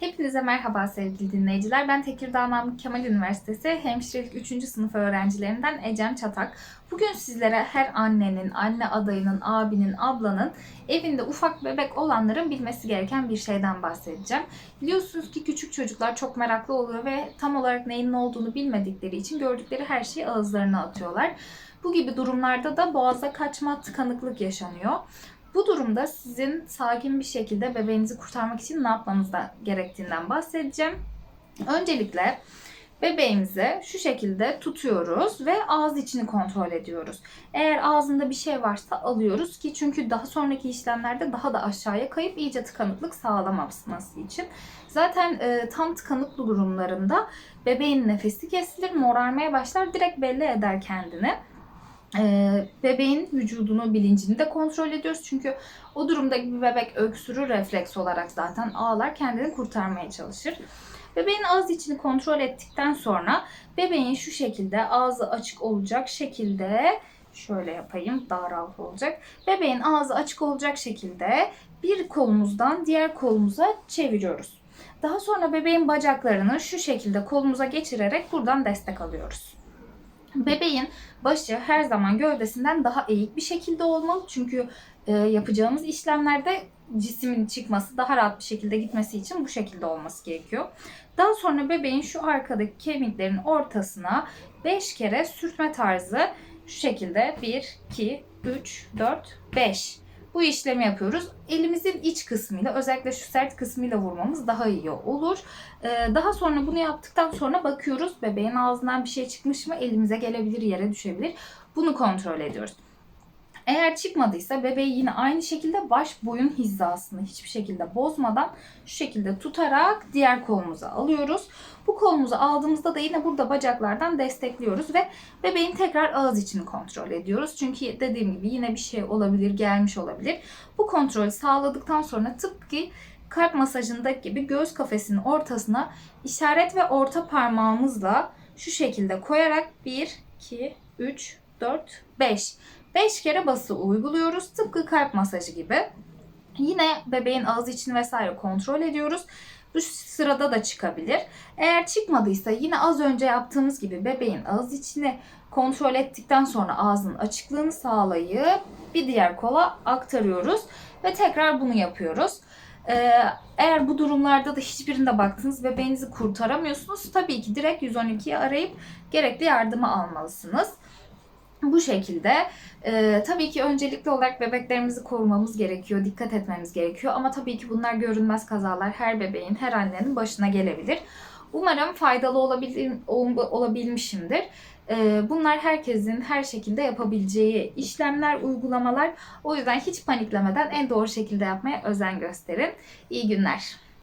Hepinize merhaba sevgili dinleyiciler. Ben Tekirdağ Namık Kemal Üniversitesi Hemşirelik 3. sınıf öğrencilerinden Ecem Çatak. Bugün sizlere her annenin, anne adayının, abinin, ablanın evinde ufak bebek olanların bilmesi gereken bir şeyden bahsedeceğim. Biliyorsunuz ki küçük çocuklar çok meraklı oluyor ve tam olarak neyin ne olduğunu bilmedikleri için gördükleri her şeyi ağızlarına atıyorlar. Bu gibi durumlarda da boğaza kaçma, tıkanıklık yaşanıyor. Bu durumda sizin sakin bir şekilde bebeğinizi kurtarmak için ne yapmanız gerektiğinden bahsedeceğim. Öncelikle bebeğimizi şu şekilde tutuyoruz ve ağız içini kontrol ediyoruz. Eğer ağzında bir şey varsa alıyoruz ki çünkü daha sonraki işlemlerde daha da aşağıya kayıp iyice tıkanıklık sağlamaması için. Zaten e, tam tıkanık durumlarında bebeğin nefesi kesilir, morarmaya başlar, direkt belli eder kendini. Ee, bebeğin vücudunu, bilincini de kontrol ediyoruz. Çünkü o durumda bir bebek öksürür refleks olarak zaten ağlar kendini kurtarmaya çalışır. Bebeğin ağız içini kontrol ettikten sonra bebeğin şu şekilde ağzı açık olacak şekilde şöyle yapayım daha rahat olacak. Bebeğin ağzı açık olacak şekilde bir kolumuzdan diğer kolumuza çeviriyoruz. Daha sonra bebeğin bacaklarını şu şekilde kolumuza geçirerek buradan destek alıyoruz. Bebeğin başı her zaman gövdesinden daha eğik bir şekilde olmalı. Çünkü e, yapacağımız işlemlerde cismin çıkması, daha rahat bir şekilde gitmesi için bu şekilde olması gerekiyor. Daha sonra bebeğin şu arkadaki kemiklerin ortasına 5 kere sürtme tarzı şu şekilde 1, 2, 3, 4, 5 bu işlemi yapıyoruz. Elimizin iç kısmıyla özellikle şu sert kısmıyla vurmamız daha iyi olur. Ee, daha sonra bunu yaptıktan sonra bakıyoruz bebeğin ağzından bir şey çıkmış mı elimize gelebilir yere düşebilir. Bunu kontrol ediyoruz. Eğer çıkmadıysa bebeği yine aynı şekilde baş boyun hizasını hiçbir şekilde bozmadan şu şekilde tutarak diğer kolumuza alıyoruz. Bu kolumuzu aldığımızda da yine burada bacaklardan destekliyoruz ve bebeğin tekrar ağız içini kontrol ediyoruz. Çünkü dediğim gibi yine bir şey olabilir, gelmiş olabilir. Bu kontrolü sağladıktan sonra tıpkı kalp masajındaki gibi göğüs kafesinin ortasına işaret ve orta parmağımızla şu şekilde koyarak 1, 2, 3, 4, 5 5 kere bası uyguluyoruz. Tıpkı kalp masajı gibi. Yine bebeğin ağız içini vesaire kontrol ediyoruz. Bu sırada da çıkabilir. Eğer çıkmadıysa yine az önce yaptığımız gibi bebeğin ağız içini kontrol ettikten sonra ağzının açıklığını sağlayıp bir diğer kola aktarıyoruz ve tekrar bunu yapıyoruz. Ee, eğer bu durumlarda da hiçbirinde baktınız bebeğinizi kurtaramıyorsunuz tabii ki direkt 112'yi arayıp gerekli yardımı almalısınız. Bu şekilde e, tabii ki öncelikli olarak bebeklerimizi korumamız gerekiyor, dikkat etmemiz gerekiyor. Ama tabii ki bunlar görünmez kazalar her bebeğin, her annenin başına gelebilir. Umarım faydalı olabil, olabilmişimdir. E, bunlar herkesin her şekilde yapabileceği işlemler, uygulamalar. O yüzden hiç paniklemeden en doğru şekilde yapmaya özen gösterin. İyi günler.